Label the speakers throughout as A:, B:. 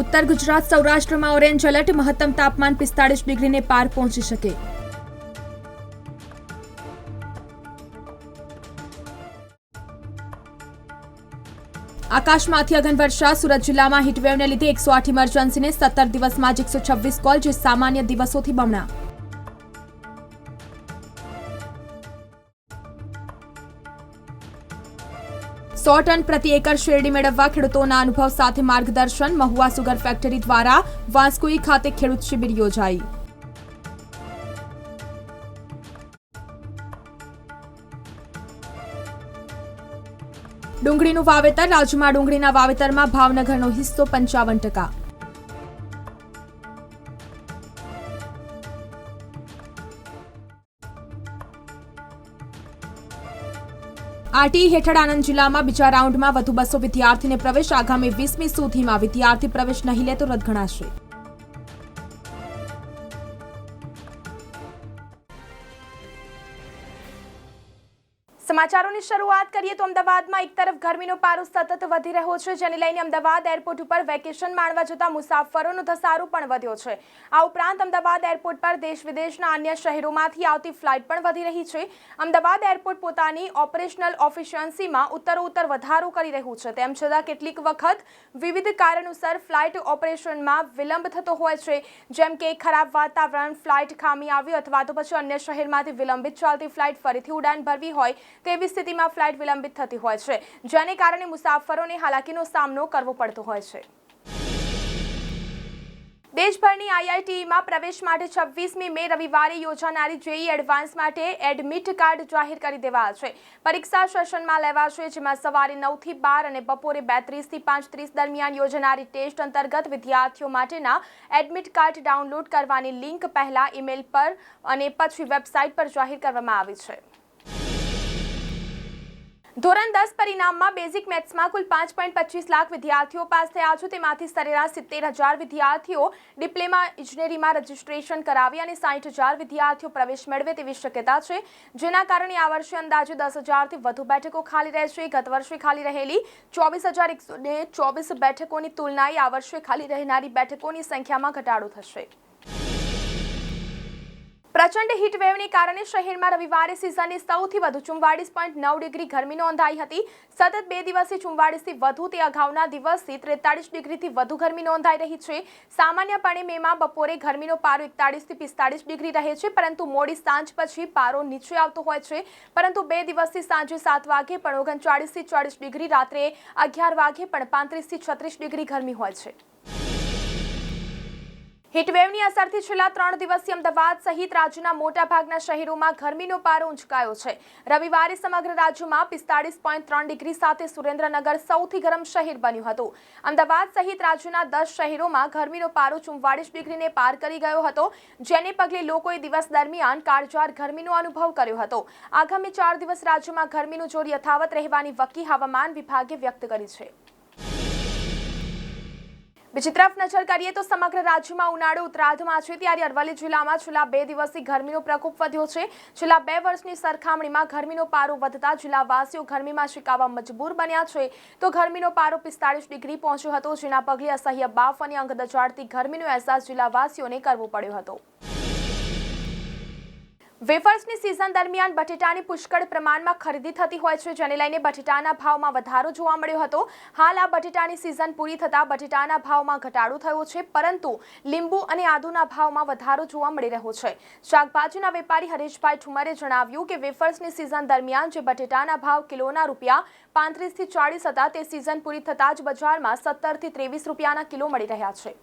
A: ઉત્તર ગુજરાત, સૌરાષ્ટ્રમાં orange alert, મહત્તમ તાપમાન પિસ્તાળીસ ડિગ્રીને પાર પહોંચી શકે. આકાશમાંથી અઘન વર્ષા, સુરત જિલ્લામાં હીટવેવને લીધે એકસો આઠ ઇમરજન્સીને સત્તર દિવસમાં જ એકસો છવ્વીસ કોલ જે સામાન્ય દિવસોથી બમણા. સો ટન પ્રતિ એકર શેરડી મેળવવા ખેડૂતોના અનુભવ સાથે માર્ગદર્શન મહુવા સુગર ફેક્ટરી દ્વારા વાંસકુઈ ખાતે ખેડૂત શિબિર યોજાઈ. ડુંગળીનું વાવેતર રાજ્યમાં ડુંગળીના વાવેતરમાં ભાવનગરનો હિસ્સો પંચાવન ટકા. આરટી હેઠળ આણંદ જિલ્લામાં બીજા રાઉન્ડમાં વધુ બસો વિદ્યાર્થીને પ્રવેશ આગામી વીસમી સુધીમાં વિદ્યાર્થી પ્રવેશ નહીં લે તો રદ ગણાશે. સમાચારોની શરૂઆત કરીએ તો અમદાવાદમાં એક તરફ ગરમીનો પારો સતત વધી રહ્યો છે, જેને લઈને અમદાવાદ એરપોર્ટ ઉપર વેકેશન માણવા જતા મુસાફરોનો ધસારો પણ વધ્યો છે. આ ઉપરાંત અમદાવાદ એરપોર્ટ પર દેશ વિદેશના અન્ય શહેરોમાંથી આવતી ફ્લાઇટ પણ વધી રહી છે. અમદાવાદ એરપોર્ટ પોતાની ઓપરેશનલ ઓફિશિયન્સીમાં ઉત્તરોત્તર વધારો કરી રહ્યું છે. તેમ છતાં કેટલીક વખત વિવિધ કારણોસર ફ્લાઇટ ઓપરેશનમાં વિલંબ થતો હોય છે, જેમ કે ખરાબ વાતાવરણ, ફ્લાઇટ ખામી આવી અથવા તો પછી અન્ય શહેરમાંથી વિલંબિત ચાલતી ફ્લાઇટ ફરીથી ઉડાન ભરવી હોય તેવી સ્થિતિમાં ફ્લાઇટ વિલંબિત થતી હોય છે, જેને કારણે મુસાફરોને હાલાકીનો સામનો કરવો પડતો હોય છે. દેશભરની આઈઆઈટીમાં પ્રવેશ માટે છવ્વીસમી મે રવિવારે યોજાનારી જેઈ એડવાન્સ માટે એડમિટ કાર્ડ જાહેર કરી દેવાયા છે. પરીક્ષા સેશનમાં લેવાશે, જેમાં સવારે નવથી બાર અને બપોરે બેત્રીસથી પાંચ ત્રીસ દરમિયાન યોજાનારી ટેસ્ટ અંતર્ગત વિદ્યાર્થીઓ માટેના એડમિટ કાર્ડ ડાઉનલોડ કરવાની લિંક પહેલા ઈમેલ પર અને પછી વેબસાઇટ પર જાહેર કરવામાં આવી છે. ધોરણ દસ પરિણામમાં બેઝિક મેથ્સમાં કુલ પાંચ પોઈન્ટ પચીસ લાખ વિદ્યાર્થીઓ પાસ થયા છે. તેમાંથી સરેરાશ સિત્તેર હજાર વિદ્યાર્થીઓ ડિપ્લોમા ઇજનેરીમાં રજીસ્ટ્રેશન કરાવી અને સાઠ હજાર વિદ્યાર્થીઓ પ્રવેશ મેળવે તેવી શક્યતા છે. જેના કારણે આ વર્ષે અંદાજે દસ હજારથી વધુ બેઠકો ખાલી રહેશે. ગત વર્ષે ખાલી રહેલી ચોવીસ હજાર એકસો ચોવીસ બેઠકોની તુલનાએ આ વર્ષે ખાલી રહેનારી બેઠકોની સંખ્યામાં ઘટાડો થશે. પ્રચંડ હીટવેવને કારણે શહેરમાં રવિવારે સિઝનની સૌથી વધુ ચુમ્વાળીસ પોઈન્ટ નવ ડિગ્રી ગરમી નોંધાઈ હતી. સતત બે દિવસથી ચુમ્વાળીસથી વધુ તે અગાઉના દિવસથી ત્રેતાળીસ ડિગ્રીથી વધુ ગરમી નોંધાઈ રહી છે. સામાન્યપણે મેમાં બપોરે ગરમીનો પારો એકતાળીસથી પિસ્તાળીસ ડિગ્રી રહે છે, પરંતુ મોડી સાંજ પછી પારો નીચે આવતો હોય છે. પરંતુ બે દિવસથી સાંજે સાત વાગે પણ ઓગણચાળીસથી ચાળીસ ડિગ્રી, રાત્રે અગિયાર વાગે પણ પાંત્રીસથી છત્રીસ ડિગ્રી ગરમી હોય છે. હીટવેવની અસરથી છેલ્લા ત્રણ દિવસથી અમદાવાદ સહિત રાજ્યના મોટાભાગના શહેરોમાં ગરમીનો પારો ઊંચકાયો છે. રવિવારે સમગ્ર રાજ્યમાં પિસ્તાળીસ પોઈન્ટ ત્રણ ડિગ્રી સાથે સુરેન્દ્રનગર સૌથી ગરમ શહેર બન્યું હતું. અમદાવાદ સહિત રાજ્યના દસ શહેરોમાં ગરમીનો પારો ચુમ્વાળીસ ડિગ્રીને પાર કરી ગયો હતો, જેને પગલે લોકોએ દિવસ દરમિયાન કાળજાર ગરમીનો અનુભવ કર્યો હતો. આગામી ચાર દિવસ રાજ્યમાં ગરમીનું જોર યથાવત રહેવાની વકી હવામાન વિભાગે વ્યક્ત કરી છે. બીજી તરફ નજર કરીએ તો સમગ્ર રાજ્યમાં ઉનાળો ઉત્તરાર્ધમાં છે. ત્યારે અરવલ્લી જિલ્લામાં છેલ્લા બે દિવસથી ગરમીનો પ્રકોપ વધ્યો છે. છેલ્લા બે વર્ષની સરખામણીમાં ગરમીનો પારો વધતા જિલ્લાવાસીઓ ગરમીમાં શીકાવા મજબૂર બન્યા છે. તો ગરમીનો પારો પિસ્તાળીસ ડિગ્રી પહોંચ્યો હતો, જેના પગલે અસહ્ય બાફ અને અંગ દજાડતી ગરમીનો અહેસાસ જિલ્લાવાસીઓને કરવો પડ્યો હતો. વેફર્સની સિઝન દરમિયાન બટેટાની પુષ્કળ પ્રમાણમાં ખરીદી થતી હોય છે, જેને લઈને બટેટાના ભાવમાં વધારો જોવા મળ્યો હતો. હાલ આ બટેટાની સિઝન પૂરી થતાં બટેટાના ભાવમાં ઘટાડો થયો છે, પરંતુ લીંબુ અને આદુના ભાવમાં વધારો જોવા મળી રહ્યો છે. શાકભાજીના વેપારી હરેશભાઈ ઠુમરે જણાવ્યું કે વેફર્સની સિઝન દરમિયાન જે બટેટાના ભાવ કિલોના રૂપિયા પાંત્રીસથી ચાળીસ હતા, તે સિઝન પૂરી થતાં જ બજારમાં સત્તરથી ત્રેવીસ રૂપિયાના કિલો મળી રહ્યા છે.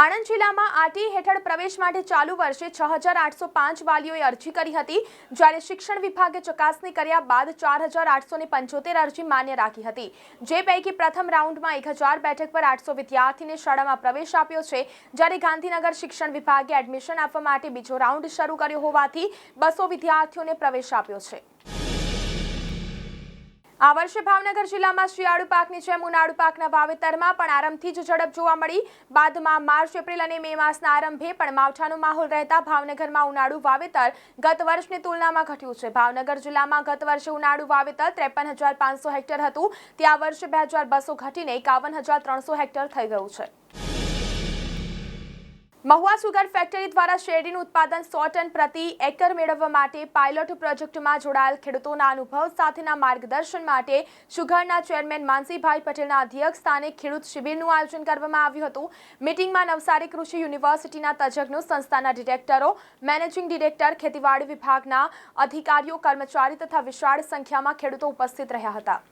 A: આણંદ જિલ્લામાં આટી હેઠળ પ્રવેશ માટે ચાલુ વર્ષે છ હજાર આઠસો પાંચ વાલીઓએ અરજી કરી હતી, જ્યારે શિક્ષણ વિભાગે ચકાસણી કર્યા બાદ ચાર હજાર આઠસો પંચોતેર અરજી માન્ય રાખી હતી. જે પૈકી પ્રથમ રાઉન્ડમાં એક હજાર બેઠક પર આઠસો વિદ્યાર્થીને શાળામાં પ્રવેશ આપ્યો છે, જ્યારે ગાંધીનગર શિક્ષણ વિભાગે એડમિશન આપવા માટે બીજો રાઉન્ડ શરૂ કર્યો હોવાથી બસો વિદ્યાર્થીઓને પ્રવેશ આપ્યો છે. આ વર્ષે ભાવનગર જિલ્લામાં શિયાળુ પાકની જેમ ઉનાળુ પાકના વાવેતરમાં પણ આરંભથી જ ઝડપ જોવા મળી. બાદમાં માર્ચ, એપ્રિલ અને મે માસના આરંભે પણ માવઠાનો માહોલ રહેતા ભાવનગરમાં ઉનાળુ વાવેતર ગત વર્ષની તુલનામાં ઘટ્યું છે. ભાવનગર જિલ્લામાં ગત વર્ષે ઉનાળુ વાવેતર ત્રેપન હજાર પાંચસો હેક્ટર હતું. તે આ વર્ષે બે હજાર બસો ઘટીને એકાવન હજાર ત્રણસો હેક્ટર થઈ ગયું છે. મહુવા સુગર ફેક્ટરી દ્વારા શેરડીનું ઉત્પાદન સો ટન પ્રતિ એકર મેળવવા માટે પાયલોટ પ્રોજેક્ટમાં જોડાયેલ ખેડૂતોના અનુભવ સાથેના માર્ગદર્શન માટે સુગરના ચેરમેન માનસીભાઈ પટેલના અધ્યક્ષ સ્થાને ખેડૂત શિબિરનું આયોજન કરવામાં આવ્યું હતું. મિટિંગમાં નવસારી કૃષિ યુનિવર્સિટીના તજજ્ઞો, સંસ્થાના ડિરેક્ટરો, મેનેજિંગ ડિરેક્ટર, ખેતીવાડી વિભાગના અધિકારીઓ, કર્મચારી તથા વિશાળ સંખ્યામાં ખેડૂતો ઉપસ્થિત રહ્યા હતા.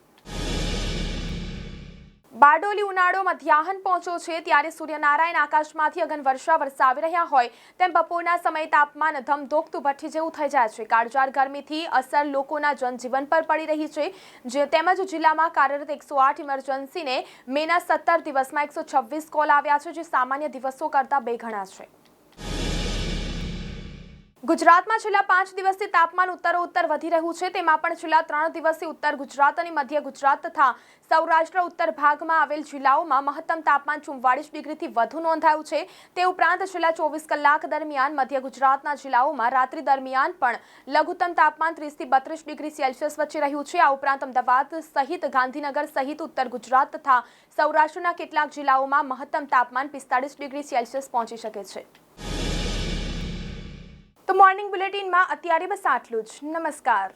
A: બારડોલી ઉનાળો મધ્યાહન પહોંચ્યો છે, ત્યારે સૂર્યનારાયણ આકાશમાંથી અગન વર્ષા વરસાવી રહ્યા હોય તેમ બપોરના સમયે તાપમાન ધમધોકતું ભઠ્ઠી જેવું થઈ જાય છે. કાળજાર ગરમીથી અસર લોકોના જનજીવન પર પડી રહી છે, જે તેમજ જિલ્લામાં કાર્યરત એકસો આઠ ઇમરજન્સીને મેના સત્તર દિવસમાં એકસો છવ્વીસ કોલ આવ્યા છે, જે સામાન્ય દિવસો કરતાં બે ગણા છે. ગુજરાતમાં છેલ્લા પાંચ દિવસથી તાપમાન ઉત્તરોત્તર વધી રહ્યું છે. તેમાં પણ છેલ્લા ત્રણ દિવસથી ઉત્તર ગુજરાત અને મધ્ય ગુજરાત તથા સૌરાષ્ટ્ર ઉત્તર ભાગમાં આવેલ જિલ્લાઓમાં મહત્તમ તાપમાન ચુમ્વાળીસ ડિગ્રીથી વધુ નોંધાયું છે. તે ઉપરાંત છેલ્લા ચોવીસ કલાક દરમિયાન મધ્ય ગુજરાતના જિલ્લાઓમાં રાત્રિ દરમિયાન પણ લઘુત્તમ તાપમાન ત્રીસથી બત્રીસ ડિગ્રી સેલ્સિયસ વચ્ચે રહ્યું છે. આ ઉપરાંત અમદાવાદ સહિત ગાંધીનગર સહિત ઉત્તર ગુજરાત તથા સૌરાષ્ટ્રના કેટલાક જિલ્લાઓમાં મહત્તમ તાપમાન પિસ્તાળીસ ડિગ્રી સેલ્સિયસ પહોંચી શકે છે. તો મોર્નિંગ બુલેટિનમાં અત્યારે બસ આટલું જ. નમસ્કાર.